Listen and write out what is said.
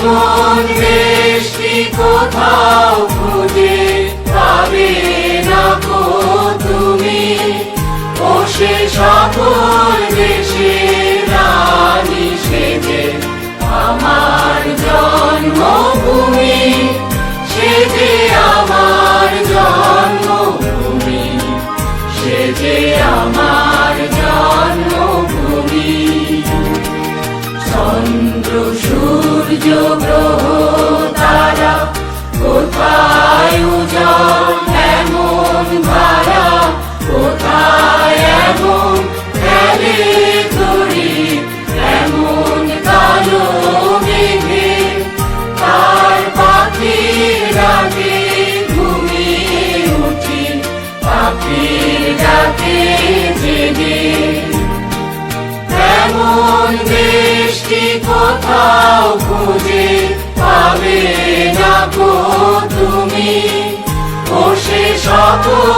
এমন দেশটি কোথাও খুঁজে পাবে না তুমি। ও সে সকল কোথাও খুঁজে পাবে না তুমি ও সে সকল